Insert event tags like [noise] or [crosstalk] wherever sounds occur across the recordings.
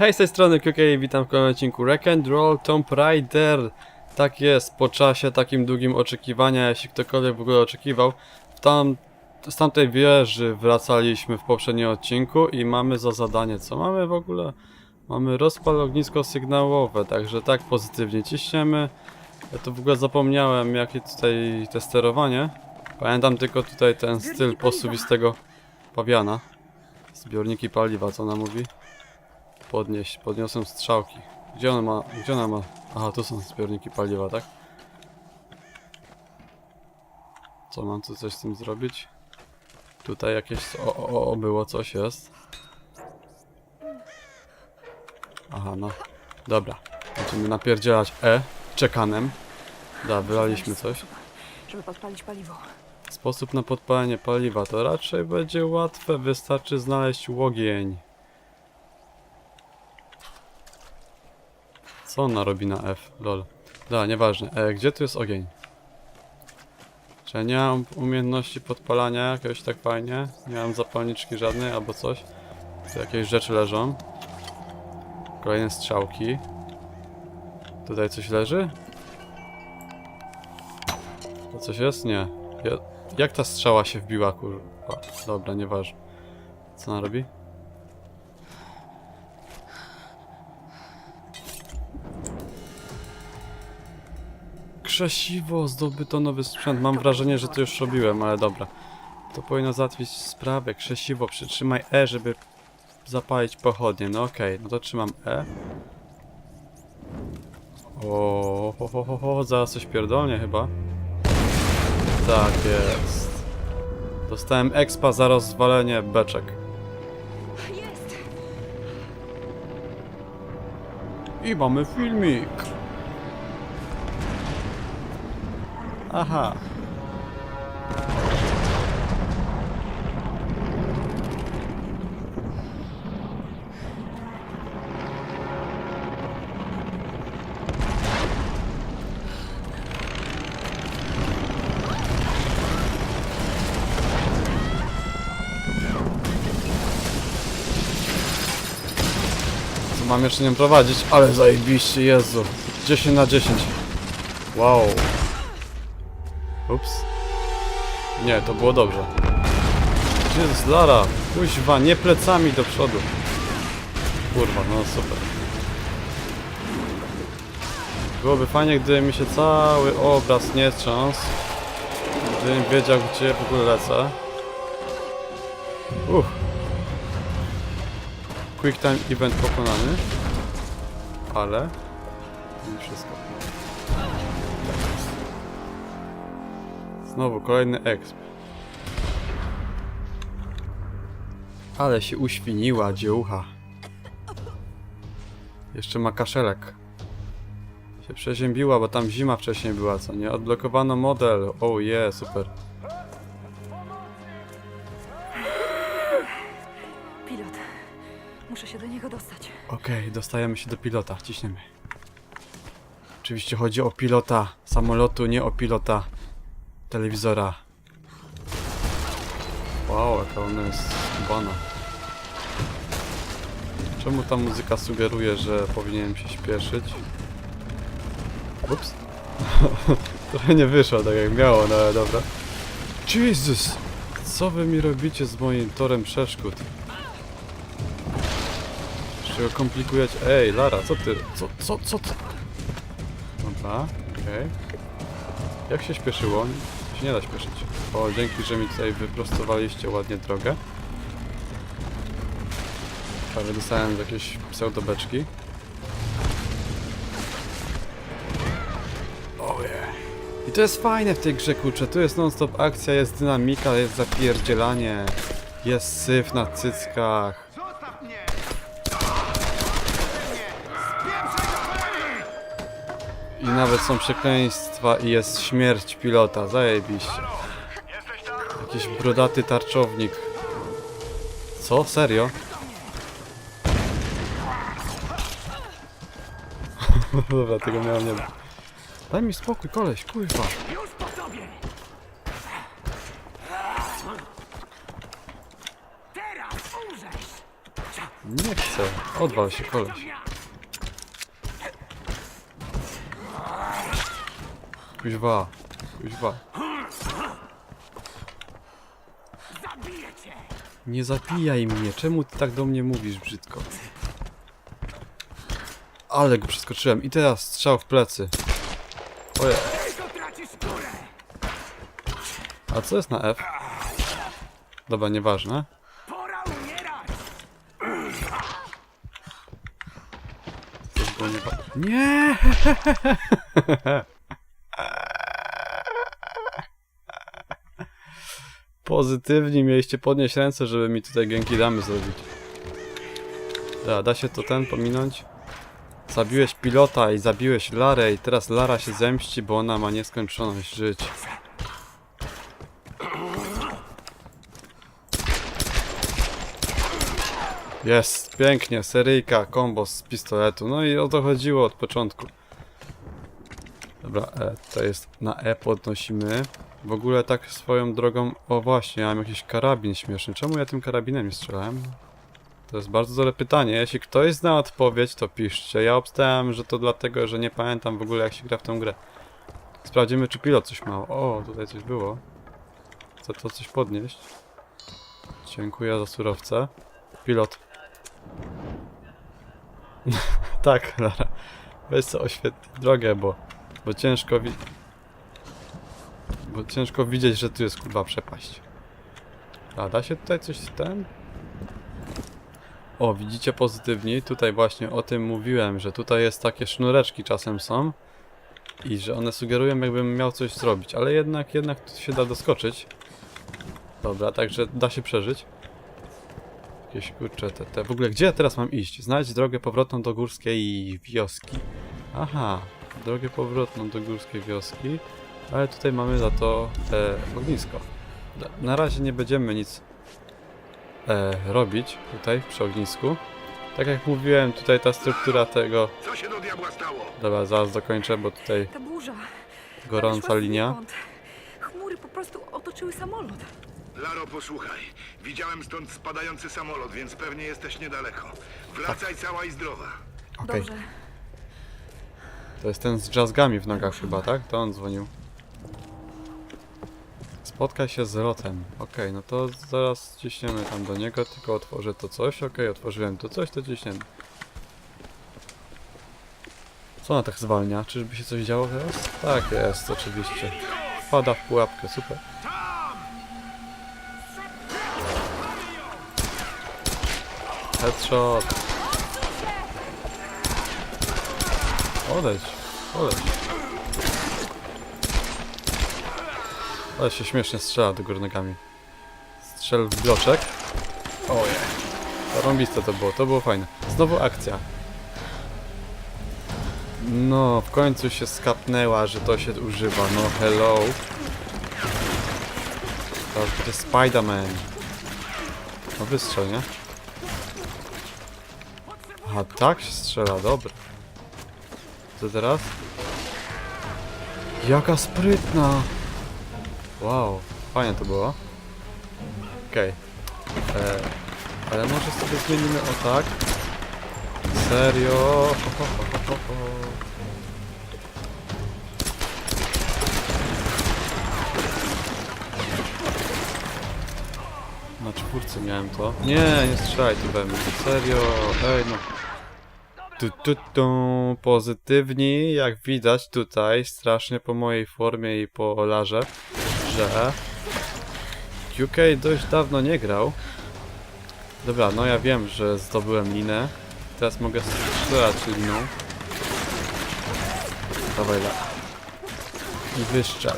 Hej, z tej strony QK, witam w kolejnym odcinku Wreck and Roll Tomb Raider. Tak jest, po czasie takim długim oczekiwania, jeśli ktokolwiek w ogóle oczekiwał. Tam, z tamtej wieży wracaliśmy w poprzednim odcinku i mamy za zadanie, co mamy w ogóle? Mamy rozpal ognisko sygnałowe, także tak pozytywnie ciśniemy. Ja to w ogóle zapomniałem, jakie tutaj te sterowanie. Pamiętam tylko tutaj ten styl posuwistego pawiana. Zbiorniki paliwa, co ona mówi? Podnieść, podniosłem strzałki. Gdzie ona ma, gdzie ona ma? Aha, tu są zbiorniki paliwa, tak? Co, mam tu coś z tym zrobić? Tutaj jakieś, o, o, o było coś, jest. Aha, no. Dobra. Będziemy napierdzielać E, czekanem. Da, wylaliśmy coś. żeby podpalić paliwo. Sposób na podpalenie paliwa to raczej będzie łatwe, wystarczy znaleźć łogień. Co ona robi na F? Lol. Da, nieważne. E, gdzie tu jest ogień? Czy ja nie mam umiejętności podpalania jakoś tak fajnie? Nie mam zapalniczki żadnej albo coś? Tu jakieś rzeczy leżą. Kolejne strzałki. Tutaj coś leży? To coś jest? Nie. Ja, jak ta strzała się wbiła, kurwa? Dobra, nieważne. Co ona robi? Krzesiwo, zdobyto nowy sprzęt. Mam wrażenie, że to już robiłem, ale dobra. To powinno załatwić sprawę. Krzesiwo, przytrzymaj E, żeby zapalić pochodnie. No okej, no to trzymam E. O, ho, ho, ho, ho, zaraz coś pierdolnie chyba. Tak jest. Dostałem expa za rozwalenie beczek. I mamy filmik. Aha. Mam jeszcze nią prowadzić? Ale zajebiście, Jezu. 10 na 10. Wow. Ups. Nie, to było dobrze. Gdzie jest Lara? Kuźwa, nie plecami do przodu. Kurwa, no super. Byłoby fajnie, gdyby mi się cały obraz nie trząsł. Gdybym wiedział, gdzie w ogóle lecę. Uff. Quick time event pokonany. Ale... I wszystko. Znowu kolejny exp. Ale się uświniła dziełucha. Jeszcze ma kaszelek. Się przeziębiła, bo tam zima wcześniej była, co nie? Odblokowano model. Oh yeah, super. Pilot. Muszę się do niego dostać. Okej, dostajemy się do pilota, ciśniemy. Oczywiście chodzi o pilota samolotu, nie o pilota telewizora. Wow, jaka ona jest skubana. Czemu ta muzyka sugeruje, że powinienem się śpieszyć? Ups. [laughs] Trochę nie wyszło tak jak miało, no ale dobra. Jesus! Co wy mi robicie z moim torem przeszkód? Jeszcze go komplikujecie. Ej, Lara, co ty? Co, co, co ty? Dobra, okej. Jak się śpieszyło? Się nie da śpieszyć. O, dzięki, że mi tutaj wyprostowaliście ładnie drogę. Prawie dostałem jakieś pseudobeczki. Oh yeah. I to jest fajne w tej grze, kurczę. Tu jest non-stop akcja, jest dynamika, jest zapierdzielanie. Jest syf na cyckach. Zostaw mnie! I nawet są przekleństwa i jest śmierć pilota, zajebiście. Jakiś brodaty tarczownik. Co? Serio? [laughs] Dobra, tego miałem nie Daj mi spokój, koleś, kurwa. Nie chcę. Odwal się, koleś. Kuźwa, kuźwa. Nie zabijaj mnie, czemu ty tak do mnie mówisz brzydko? Ale go przeskoczyłem i teraz strzał w plecy. Oje, a co jest na F? Dobra, nieważne. Nie! [laughs] Pozytywnie mieliście podnieść ręce, żeby mi tutaj genki damy zrobić. Da, da się to ten pominąć? Zabiłeś pilota i zabiłeś Larę i teraz Lara się zemści, bo ona ma nieskończoność żyć. Jest, pięknie, seryjka, kombo z pistoletu. No i o to chodziło od początku. Dobra, e, to jest na E podnosimy. W ogóle tak swoją drogą, o właśnie, ja mam jakiś karabin śmieszny. Czemu ja tym karabinem nie strzelałem? To jest bardzo dobre pytanie. Jeśli ktoś zna odpowiedź, to piszcie. Ja obstałem, że to dlatego, że nie pamiętam w ogóle jak się gra w tę grę. Sprawdzimy, czy pilot coś ma. O, tutaj coś było. Chcę to coś podnieść. Dziękuję za surowce. Pilot. [laughs] tak, Lara. Weź co oświetl drogę, bo, bo ciężko wi... Bo ciężko widzieć, że tu jest kurwa przepaść. A da się tutaj coś ten? O, widzicie pozytywniej? Tutaj właśnie o tym mówiłem, że tutaj jest takie sznureczki czasem są. I że one sugerują jakbym miał coś zrobić, ale jednak, jednak tu się da doskoczyć. Dobra, także da się przeżyć. Jakieś kurcze te, te. W ogóle gdzie ja teraz mam iść? Znajdź drogę powrotną do górskiej wioski. Aha, drogę powrotną do górskiej wioski. Ale tutaj mamy za to e, ognisko. Na razie nie będziemy nic e, robić tutaj przy ognisku. Tak jak mówiłem, tutaj ta struktura tego... Co się do diabła stało? Dobra, zaraz dokończę, bo tutaj Ta burza. gorąca linia. Chmury po prostu otoczyły samolot. Laro, posłuchaj. Widziałem stąd spadający samolot, więc pewnie jesteś niedaleko. Wracaj cała i zdrowa. Okej, Dobrze. To jest ten z drzazgami w nogach chyba, tak? To on dzwonił. Spotkaj się z Rotem. Okej, no to zaraz ciśniemy tam do niego, tylko otworzę to coś. Okej, otworzyłem to coś, to ciśniemy. Co ona tak zwalnia? Czyżby się coś działo teraz? Tak jest, oczywiście. Wpada w pułapkę, super. Headshot. Odejdź, odejdź. Ale się śmiesznie strzela do góry nogami. Strzel w bloczek. Ojej. Zarąbiste to było, to było fajne. Znowu akcja. No, w końcu się skapnęła, że to się używa. No, hello. To będzie Spider-Man. No wystrzel, nie? Aha, tak się strzela, dobra. Co teraz? Jaka sprytna! Wow, fajnie to było. Okej. E, Ale może sobie zmienimy o tak. Serio? Ho, ho, ho, ho, ho. Na czwórce miałem to. Nie, nie strzelaj tu we mnie. Serio? Ej, no. Tu, tu, tu, pozytywni, jak widać tutaj, strasznie po mojej formie i po larze, że UK dość dawno nie grał. Dobra, no ja wiem, że zdobyłem linę. Teraz mogę strzelać liną. Dawaj, la. I wyszczel.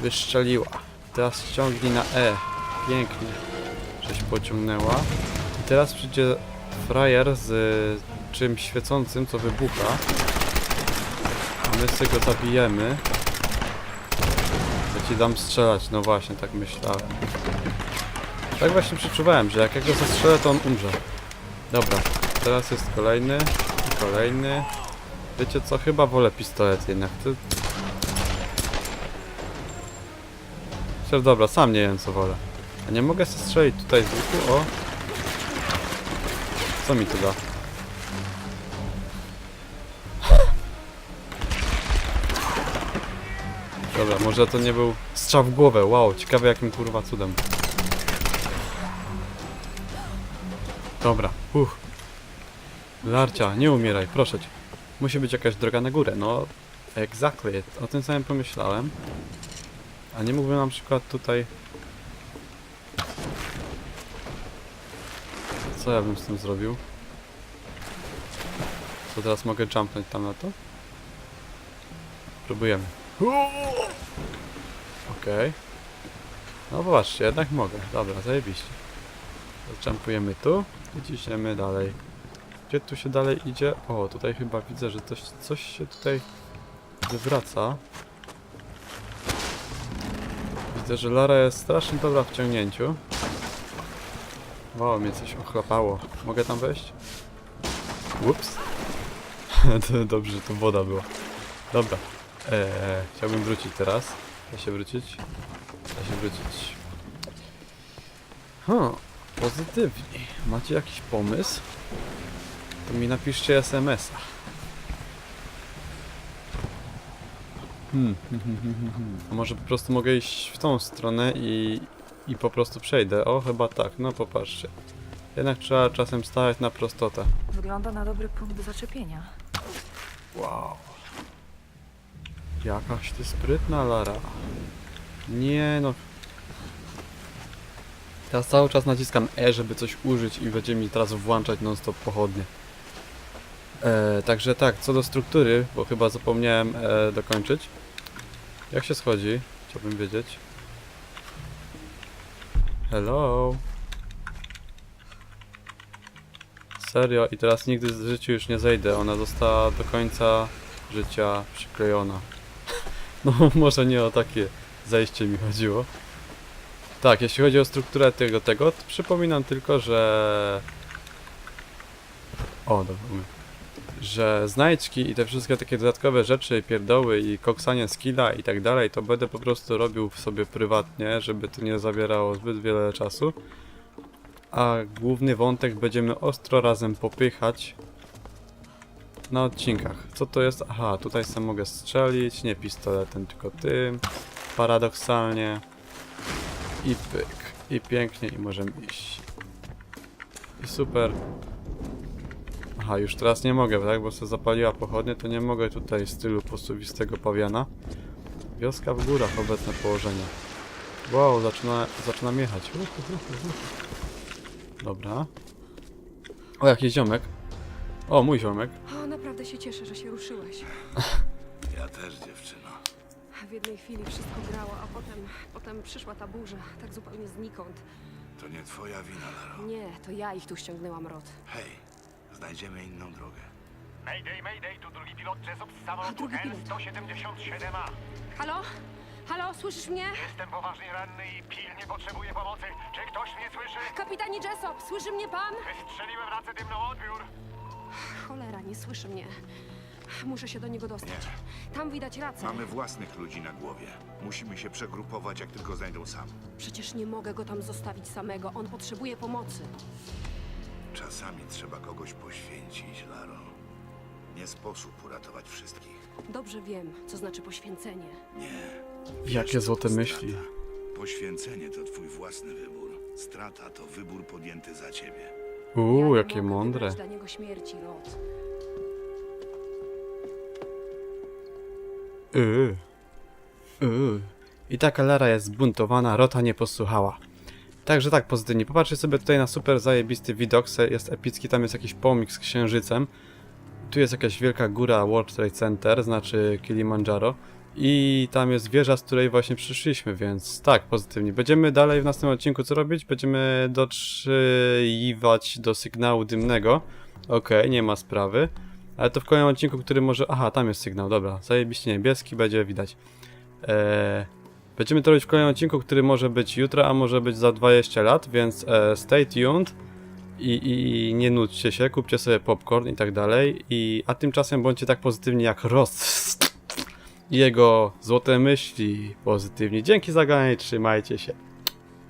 Wyszczeliła. Teraz ściągnij na E. Pięknie. Żeś pociągnęła. I teraz przyjdzie frajer z czymś świecącym, co wybucha. A my sobie go zabijemy. Ja ci dam strzelać, no właśnie, tak myślałem. Tak właśnie przeczuwałem, że jak ja go zastrzelę, to on umrze. Dobra, teraz jest kolejny kolejny. Wiecie co, chyba wolę pistolet jednak. To... Chociaż dobra, sam nie wiem co wolę. A nie mogę strzelić tutaj z łuku? O! Co mi to da? Może to nie był strzał w głowę. Wow, ciekawe jakim kurwa cudem. Dobra, uff. Larcia, nie umieraj, proszę cię. Musi być jakaś droga na górę, no... Exactly, o tym samym pomyślałem. A nie mógłbym na przykład tutaj... Co ja bym z tym zrobił? Co teraz mogę jumpnąć tam na to? Próbujemy. Okej. No popatrzcie, jednak mogę. Dobra, zajebiście. Jumpujemy tu i ciśniemy dalej. Gdzie tu się dalej idzie? O, tutaj chyba widzę, że coś, coś się tutaj wywraca. Widzę, że Lara jest strasznie dobra w ciągnięciu. Wow, mnie coś ochlapało. Mogę tam wejść? Ups. [laughs] Dobrze, że to woda była. Dobra. Eee, chciałbym wrócić teraz. Da się wrócić? Da się wrócić. Huh, pozytywnie. Macie jakiś pomysł? To mi napiszcie SMS-a. Hmm. hmm, hmm, hmm, hmm. A może po prostu mogę iść w tą stronę i, i po prostu przejdę. O, chyba tak. No popatrzcie. Jednak trzeba czasem stawać na prostotę. Wygląda na dobry punkt zaczepienia. Wow. Jakaś ty sprytna Lara. Nie no. Teraz cały czas naciskam E, żeby coś użyć i będzie mi teraz włączać non-stop pochodnie. E, także tak, co do struktury, bo chyba zapomniałem e, dokończyć. Jak się schodzi? Chciałbym wiedzieć. Hello. Serio i teraz nigdy w życiu już nie zejdę. Ona została do końca życia przyklejona. No [laughs] może nie o takie zejście mi chodziło. Tak, jeśli chodzi o strukturę tego, tego, to przypominam tylko, że... O, dobra. Że znajdźki i te wszystkie takie dodatkowe rzeczy, pierdoły i koksanie skilla i tak dalej, to będę po prostu robił w sobie prywatnie, żeby to nie zabierało zbyt wiele czasu. A główny wątek będziemy ostro razem popychać na odcinkach. Co to jest? Aha, tutaj sam mogę strzelić, nie pistoletem, tylko tym. Paradoksalnie. I pyk. I pięknie, i możemy iść. I super. Aha, już teraz nie mogę, tak? Bo się zapaliła pochodnie, to nie mogę tutaj stylu posuwistego pawiana. Wioska w górach, obecne położenie. Wow, zaczyna, zaczynam jechać. Dobra. O, jakiś ziomek. O, mój ziomek. Naprawdę się cieszę, że się ruszyłeś. Ja też, dziewczyno. W jednej chwili wszystko grało, a potem, potem przyszła ta burza, tak zupełnie znikąd. To nie twoja wina, Laro. Nie, to ja ich tu ściągnęłam, Rod. Hej, znajdziemy inną drogę. Mayday, mayday, tu drugi pilot Jessup z samolotu drugi pilot. L-177A. Halo? Halo, słyszysz mnie? Jestem poważnie ranny i pilnie potrzebuję pomocy. Czy ktoś mnie słyszy? Kapitanie Jessop, słyszy mnie pan? Wystrzeliłem racę dymną odbiór. Cholera, nie słyszy mnie. Muszę się do niego dostać. Tam widać rację. Mamy własnych ludzi na głowie. Musimy się przegrupować, jak tylko znajdą sam. Przecież nie mogę go tam zostawić samego. On potrzebuje pomocy. Czasami trzeba kogoś poświęcić, Laro. Nie sposób uratować wszystkich. Dobrze wiem, co znaczy poświęcenie. Nie. Jakie Wiesz, złote myśli. strata. Poświęcenie to twój własny wybór. Strata to wybór podjęty za ciebie. Uuu, ja jakie mądre. dla niego śmierci, Rod. Yy. Yy. I taka Lara jest zbuntowana, Rota nie posłuchała. Także tak, pozytywnie. Popatrzcie sobie tutaj na super zajebisty widok, jest epicki, tam jest jakiś pomnik z księżycem. Tu jest jakaś wielka góra World Trade Center, znaczy Kilimandżaro. I tam jest wieża, z której właśnie przyszliśmy, więc tak, pozytywnie. Będziemy dalej w następnym odcinku co robić? Będziemy dotrzyiwać do sygnału dymnego. Okej, nie ma sprawy. Ale to w kolejnym odcinku, który może... Aha, tam jest sygnał, dobra. Zajebiście niebieski, będzie widać. Eee, będziemy to robić w kolejnym odcinku, który może być jutro, a może być za 20 lat, więc e, stay tuned i, i, i nie nudźcie się, kupcie sobie popcorn i tak dalej. I, a tymczasem bądźcie tak pozytywni jak Ross i [laughs] jego złote myśli pozytywni. Dzięki za oglądanie, trzymajcie się.